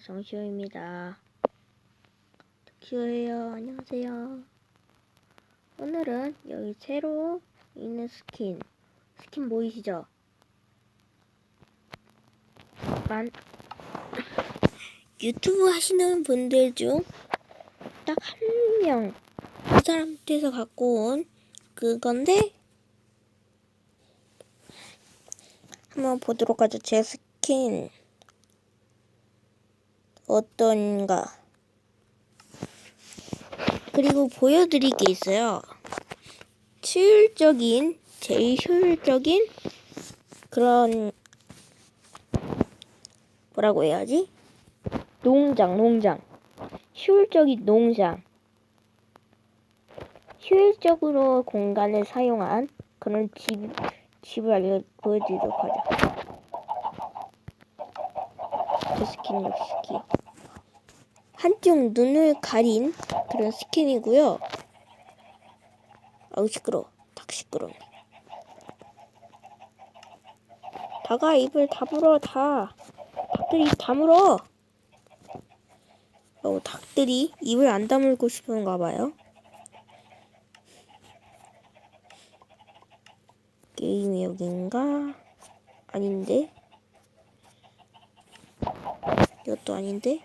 정시호입니다. 덕시호예요. 안녕하세요. 오늘은 여기 새로 있는 스킨, 스킨 보이시죠? 만 유튜브 하시는 분들 중 딱 한 명, 그 사람한테서 갖고 온 그건데 한번 보도록 하죠. 제 스킨 어떤가. 그리고 보여드릴 게 있어요. 효율적인, 제일 효율적인 그런 뭐라고 해야지? 농장, 농장. 효율적인 농장. 효율적으로 공간을 사용한 그런 집, 집을 알려 보여드리도록 하죠. 저 스킨 역시 한쪽 눈을 가린 그런 스킨이고요. 아우 시끄러. 닭 시끄러네. 다가 입을 다물어 다. 닭들이 다물어. 어, 닭들이 입을 안 다물고 싶은가 봐요. 게임이 여긴가? 아닌데? 이것도 아닌데?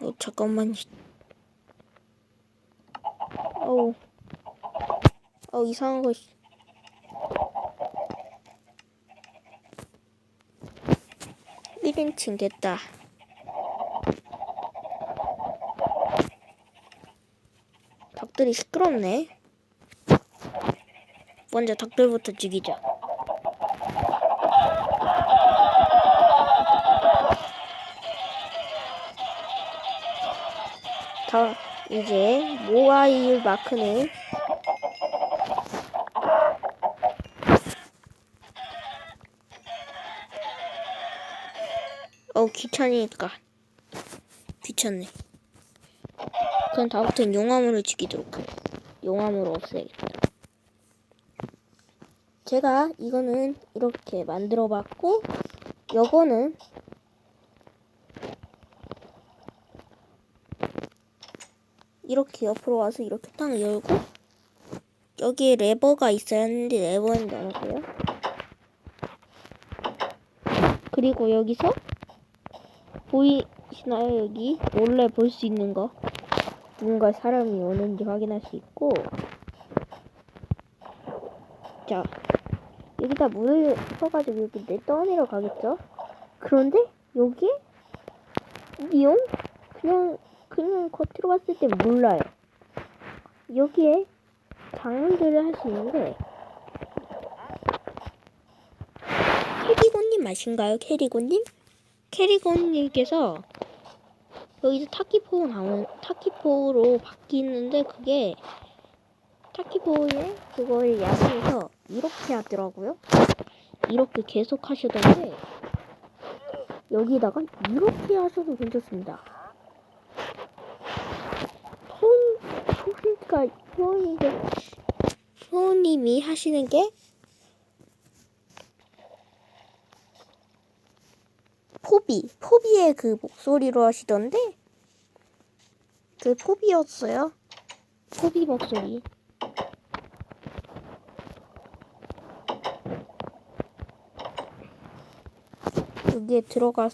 어, 잠깐만. 어우. 어, 이상한 거. 있- 일인칭 됐다. 닭들이 시끄럽네. 먼저 닭들부터 죽이자. 자, 이제 모바일 마크는 어 귀찮으니까 귀찮네. 그럼 다음부터는 용암으로 죽이도록 해. 용암으로 없애야겠다. 제가 이거는 이렇게 만들어 봤고 요거는 이렇게 옆으로 와서 이렇게 딱 열고 여기에 레버가 있어야 하는데 레버는 넣고요. 그리고 여기서 보이시나요 여기 원래 볼 수 있는 거 누군가 사람이 오는지 확인할 수 있고 자 여기다 물을 퍼가지고 여기 내 떠내려 가겠죠? 그런데 여기 이용? 그냥 그냥 겉으로 봤을 때 몰라요. 여기에 장문들을 할 수 있는데 캐리고님 맞신가요? 캐리고님? 캐리고님께서 여기서 타키포 나온 타키포로 바뀌는데 그게 타키포에 그걸 야구해서 이렇게 하더라고요. 이렇게 계속 하시던데 여기다가 이렇게 하셔도 괜찮습니다. 폰 그러니까 표현인데 표현님이 하시는 게 포비, 포비의 그 목소리로 하시던데 그 포비였어요. 포비 목소리. 여기에 들어가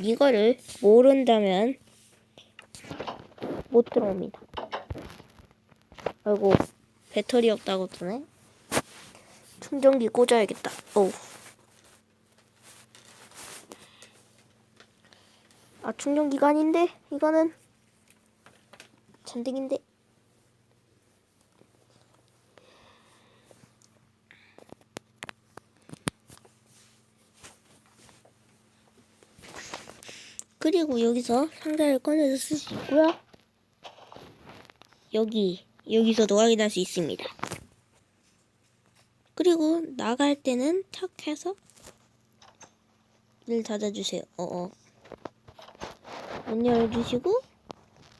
이거를 모른다면 못 들어옵니다. 아이고 배터리 없다고 뜨네. 충전기 꽂아야겠다. 어우. 아 충전기가 아닌데 이거는 잔등인데. 그리고 여기서 상자를 꺼내서 쓸 수 있고요. 여기 여기서도 확인할 수 있습니다. 그리고 나갈 때는 탁 해서 를 닫아주세요. 어어 문 열어주시고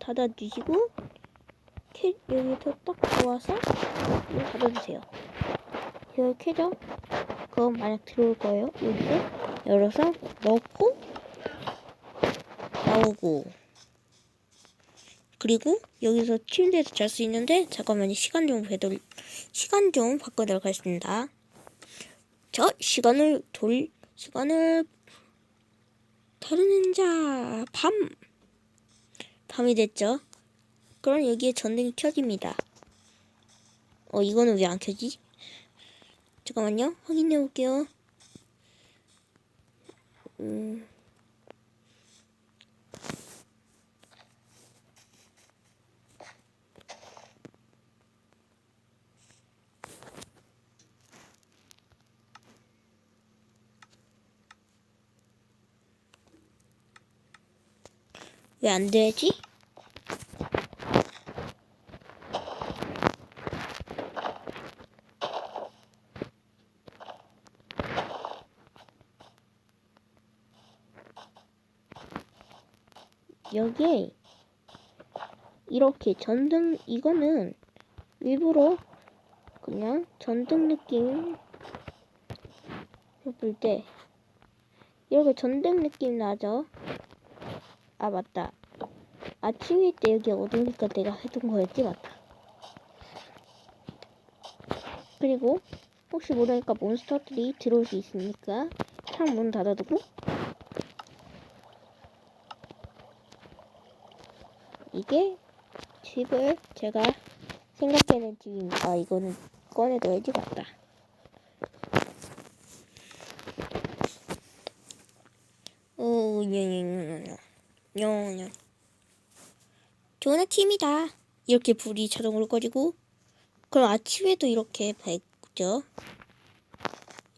닫아주시고 캐, 여기서 딱문 닫아주세요. 이걸 켜죠? 그럼 만약 들어올 거예요. 여기서 열어서 넣고 나오고 그리고 여기서 침대에서 잘 수 있는데 잠깐만요. 시간 좀 배돌 시간 좀 바꾸도록 하겠습니다. 자, 시간을 돌 시간을 다루는 자, 밤. 밤이 됐죠? 그럼 여기에 전등이 켜집니다. 어, 이거는 왜 안 켜지? 잠깐만요. 확인해 볼게요. 음. 왜 안 되지? 여기에 이렇게 전등 이거는 일부러 그냥 전등 느낌 해볼 때 이렇게 전등 느낌 나죠? 아 맞다 아침일 때 여기 어두우니까 내가 해둔 거였지 맞다 그리고 혹시 모르니까 몬스터들이 들어올 수 있으니까 창문 닫아두고 이게 집을 제가 생각해낸 집입니다. 아, 이거는 꺼내둬야지 맞다. 오, 냐냐냐 냐냐. 냐냐. 좋은 팀이다. 이렇게 불이 자동으로 꺼지고, 그럼 아침에도 이렇게 밝죠?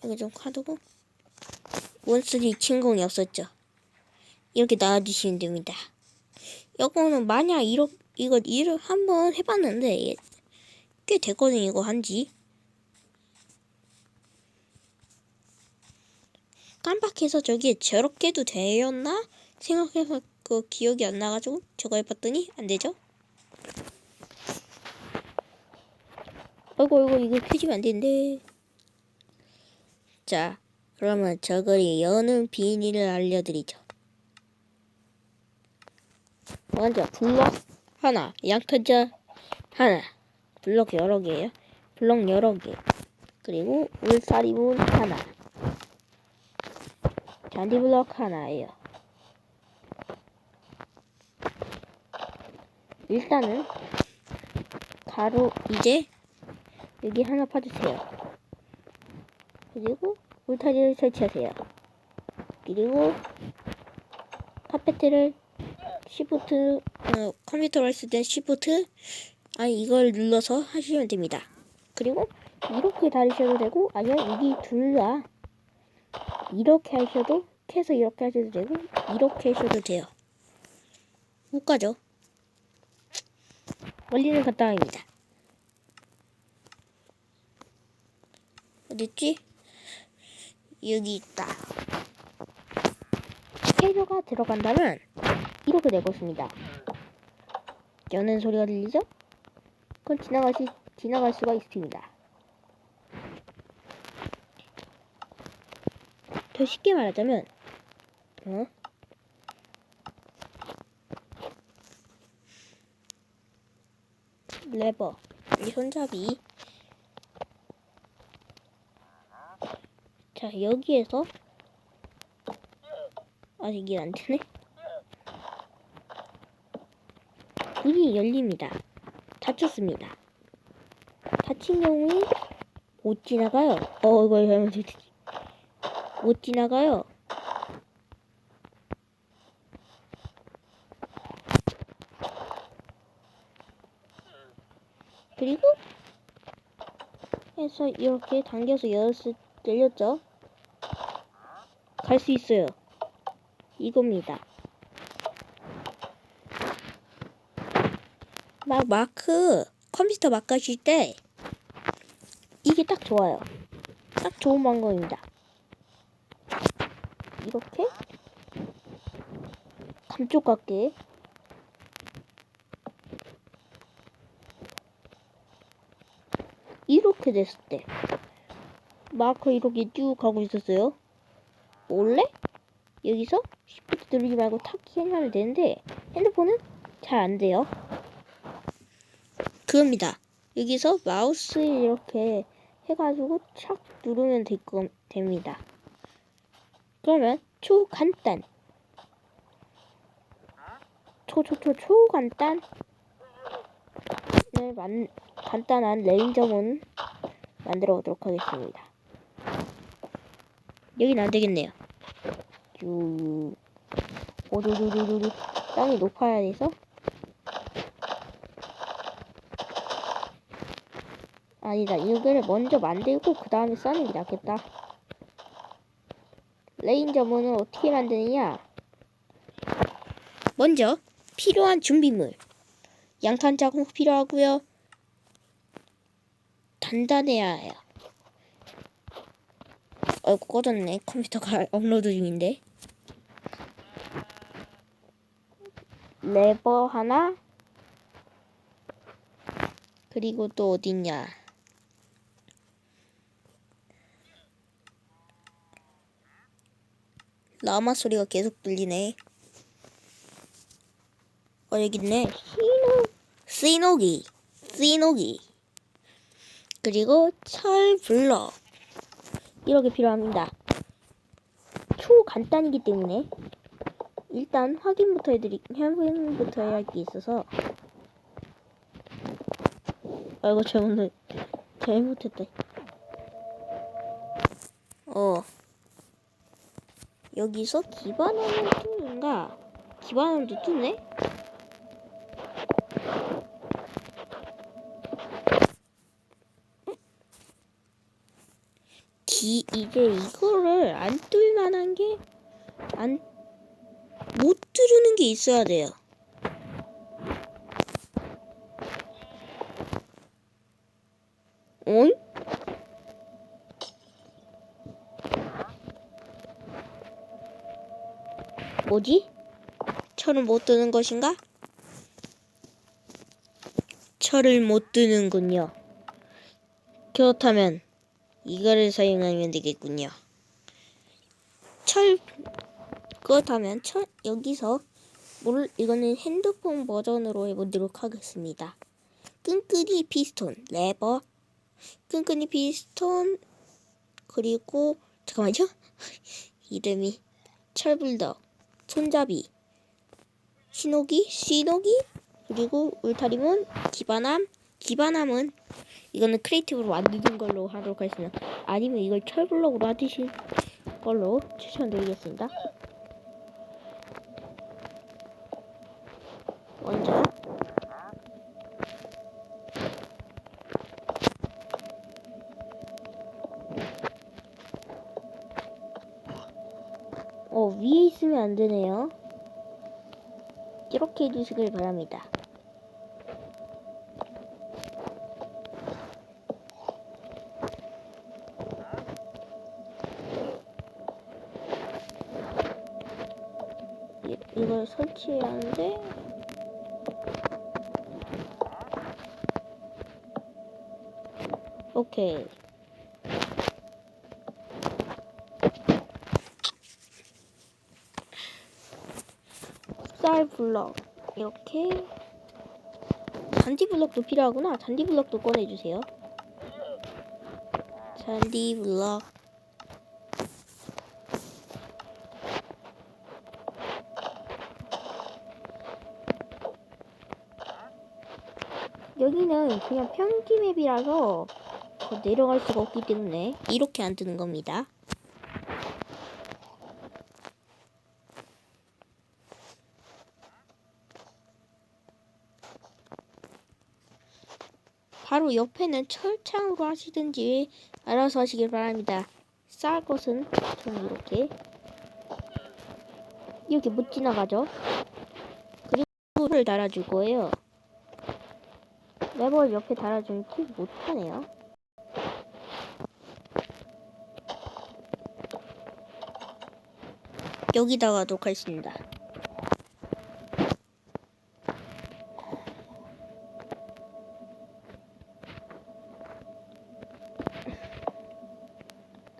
여기 좀 카두고, 원스리 침공이 없었죠? 이렇게 놔주시면 됩니다. 이거는 만약 이러, 이거 일을 한번 해봤는데 꽤 됐거든요 이거 한지 깜빡해서 저기 저렇게도 되었나 생각해서 그 기억이 안 나가지고 저거 해봤더니 안 되죠 아이고 이거 이거 켜지면 안 되는데 자 그러면 저걸 여는 비밀을 알려드리죠 먼저 블럭 하나, 양탄자 하나, 블럭 여러 개예요. 블럭 여러 개. 그리고 울사리문 하나. 잔디 블럭 하나예요. 일단은 가로 이제 여기 하나 파주세요. 그리고 울타리를 설치하세요. 그리고 카페트를 시프트 어, 컴퓨터를 했을 땐 시프트 아니 이걸 눌러서 하시면 됩니다. 그리고 이렇게 다리셔도 되고 아니면 여기 둘 다 이렇게 하셔도 캐서 이렇게 하셔도 되고 이렇게 하셔도 돼요. 못 가죠. 원리는 간단합니다. 어딨지? 여기 있다. 캐리어가 들어간다면 이렇게 될 것입니다. 여는 소리가 들리죠? 그건 지나가시, 지나갈 수가 있습니다. 더 쉽게 말하자면, 어? 레버, 이 손잡이. 자, 여기에서, 아직 이게 안 되네? 문이 열립니다. 닫혔습니다. 닫힌 경우에 못 지나가요. 어, 이거 잘못했지. 못 지나가요. 그리고 해서 이렇게 당겨서 열었을 열렸죠. 갈 수 있어요. 이겁니다. 막 마크 컴퓨터 하실 때 이게 딱 좋아요. 딱 좋은 방법입니다. 이렇게 감쪽 같게 이렇게 됐을 때 마커 이렇게 쭉 가고 있었어요. 원래 여기서 시프트 누르지 말고 탑키 하면 되는데 핸드폰은 잘 안 돼요. 그겁니다. 여기서 마우스 이렇게 해가지고 착 누르면 될 거, 됩니다. 그러면 초간단 초초초 초간단 네, 만, 간단한 레인저문 만들어 보도록 하겠습니다. 여긴 안 되겠네요. 쭉 오두두두두두 땅이 높아야 돼서 아니다 이거를 먼저 만들고 그 다음에 써는 게 낫겠다. 레인저문은 어떻게 만드느냐? 먼저 필요한 준비물 양탄 자국 필요하고요. 단단해야 해요. 어이구 꺼졌네. 컴퓨터가 업로드 중인데. 레버 하나. 그리고 또 어딨냐. 라마 소리가 계속 들리네. 어 여기 있네. 시노. 시노기. 시노기 그리고 철 블럭 이렇게 필요합니다. 초간단이기 때문에 일단 확인부터 해드리 확인부터 해야 할 게 있어서 아이고 잘못 잘못했다. 어 여기서 기반함을 뜨는가? 기반함도 뜨네? 이제 이거를 안 뚫만한 게 안 못 뚫는 게 있어야 돼요. 응? 뭐지? 철을 못 뜨는 것인가? 철을 못 뜨는군요. 그렇다면 이거를 사용하면 되겠군요. 철 그렇다면 철 여기서 뭘 이거는 핸드폰 버전으로 해보도록 하겠습니다. 끈끈이 피스톤 레버 끈끈이 피스톤 그리고 잠깐만요 이름이 철불덕 손잡이 신호기 신호기 그리고 울타리문 기반함 기반함은 이거는 크리에이티브로 만드는 걸로 하도록 하겠습니다. 아니면 이걸 철블럭으로 하듯이 걸로 추천드리겠습니다. 먼저 어 위에 있으면 안 되네요. 이렇게 해주시길 바랍니다. 이, 이걸 설치하는데 오케이. 쌀 블럭. 이렇게. 잔디 블럭도 필요하구나. 잔디 블럭도 꺼내주세요. 잔디 블럭 여기는 그냥 평지 맵이라서 더 내려갈 수가 없기 때문에 이렇게 안 뜨는 겁니다. 바로 옆에는 철창으로 하시든지 알아서 하시길 바랍니다. 쌓을 것은 저는 이렇게 이렇게 못 지나가죠. 그리고 를 달아줄 거예요. 레버 옆에 달아주면 킥 못하네요. 여기다가 녹화했습니다.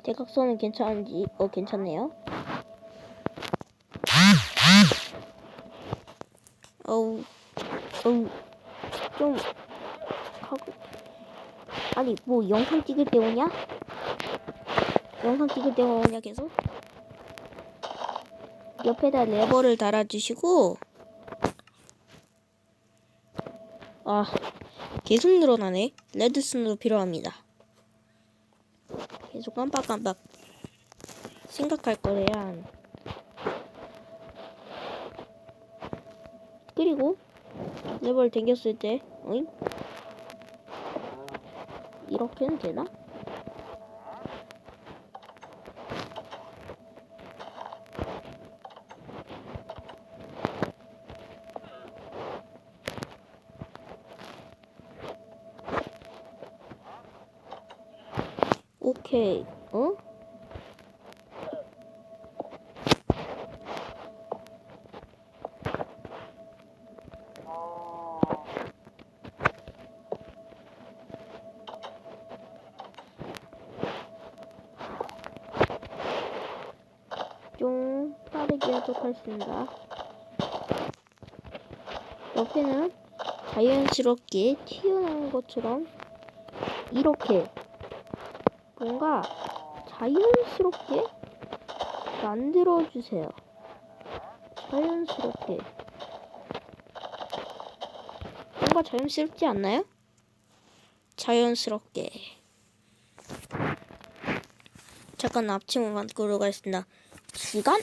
대각선은 괜찮은지, 어, 괜찮네요. 아니 뭐 영상 찍을 때 오냐? 영상 찍을 때 오냐 계속? 옆에다 레버를 달아주시고 아 계속 늘어나네 레드슨으로 필요합니다 계속 깜빡깜빡 생각할 거래야 그리고 레버를 당겼을 때 어잉? 이렇게는 되나? 오케이. 어? 좀 빠르게 하도록 하겠습니다. 옆에는 자연스럽게 튀어나온 것처럼 이렇게 뭔가 자연스럽게 만들어 주세요. 자연스럽게. 뭔가 자연스럽지 않나요? 자연스럽게. 잠깐 앞침을 만들어 가겠습니다. 시간?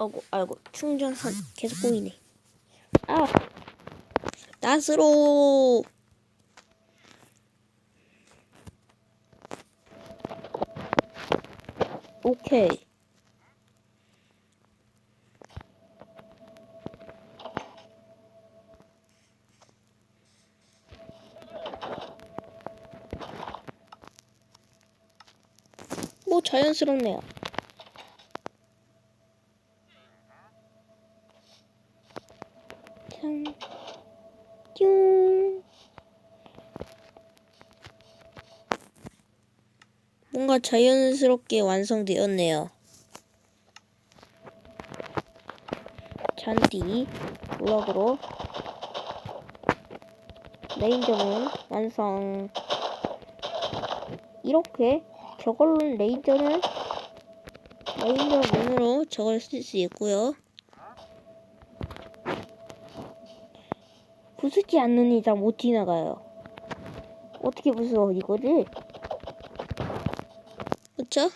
아이고, 아이고, 충전선 계속 보이네. 아! 낫으로! 오케이. 뭐 자연스럽네요. 뭔가 자연스럽게 완성되었네요. 잔디 블럭으로 레인저문 완성. 이렇게 저걸로 레인저는 레인저 문으로 저걸 쓸 수 있고요. 부수지 않는 이상 못 지나가요. 어떻게 부숴 이거를? 그쵸?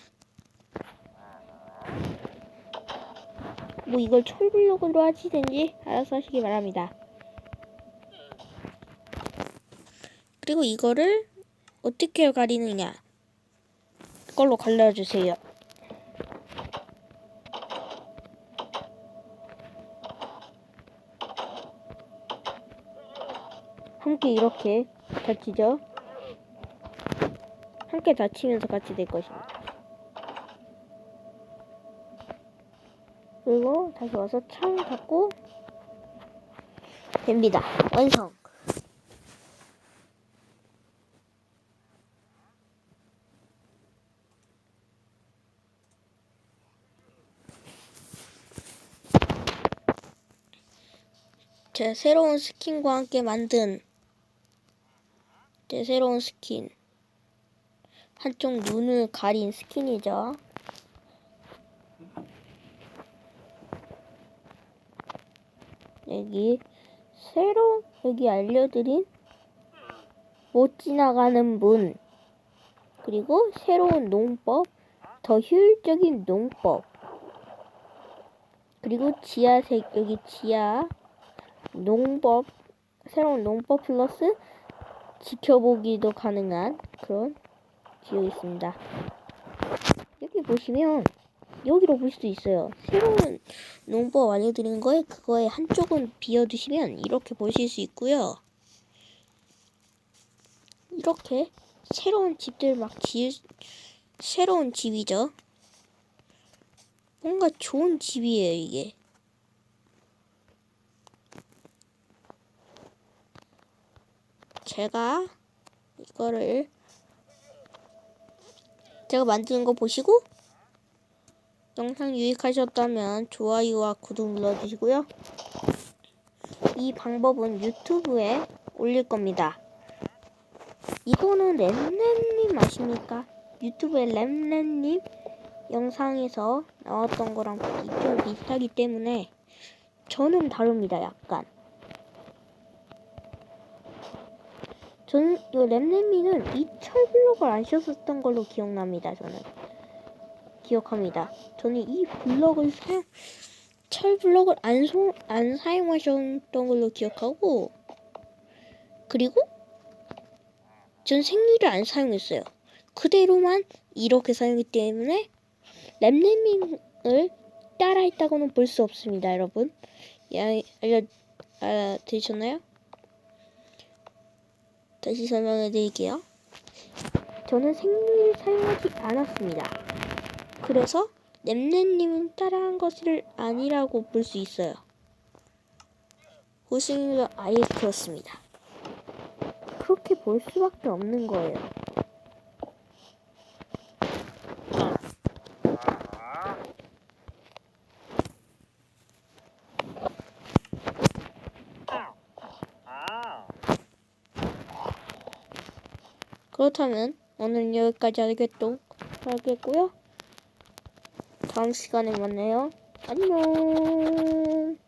뭐 이걸 철블럭으로 하시든지 알아서 하시기 바랍니다. 그리고 이거를 어떻게 가리느냐 걸로 갈라주세요. 함께 이렇게 닫히죠? 함께 닫히면서 같이 될 것입니다. 그리고 다시 와서 창 닫고 됩니다. 완성. 제 새로운 스킨과 함께 만든 제 새로운 스킨. 한쪽 눈을 가린 스킨이죠. 여기 새로 여기 알려드린 못 지나가는 문 그리고 새로운 농법 더 효율적인 농법 그리고 지하색 여기 지하 농법 새로운 농법 플러스 지켜보기도 가능한 그런 지어 있습니다. 여기 보시면 여기로 볼 수도 있어요. 새로운 농법 알려드리는 거에 그거에 한쪽은 비워두시면 이렇게 보실 수 있고요. 이렇게 새로운 집들 막 지을 새로운 집이죠. 뭔가 좋은 집이에요 이게. 제가 이거를 제가 만드는 거 보시고 영상 유익하셨다면 좋아요와 구독 눌러주시고요. 이 방법은 유튜브에 올릴 겁니다. 이거는 램램님 아십니까? 유튜브에 램램님 영상에서 나왔던 거랑 좀 비슷하기 때문에 저는 다릅니다. 약간. 저는 이 램램미는 이 철블럭을 안 썼었던 걸로 기억납니다. 저는 기억합니다. 저는 이 블럭을 사용 철 블럭을 안, 소, 안 사용하셨던 걸로 기억하고 그리고 전 생리를 안 사용했어요. 그대로만 이렇게 사용했기 때문에 램램밍을 따라했다고는 볼 수 없습니다, 여러분. 야, 알려 아, 들으셨나요? 다시 설명해 드릴게요. 저는 생리를 사용하지 않았습니다. 그래서 램램님은 따라한 것을 아니라고 볼 수 있어요. 호승이가 아예 그렇습니다. 그렇게 볼 수밖에 없는 거예요. 그렇다면 오늘 여기까지 하겠도 하겠고요. 다음 시간에 만나요. 안녕.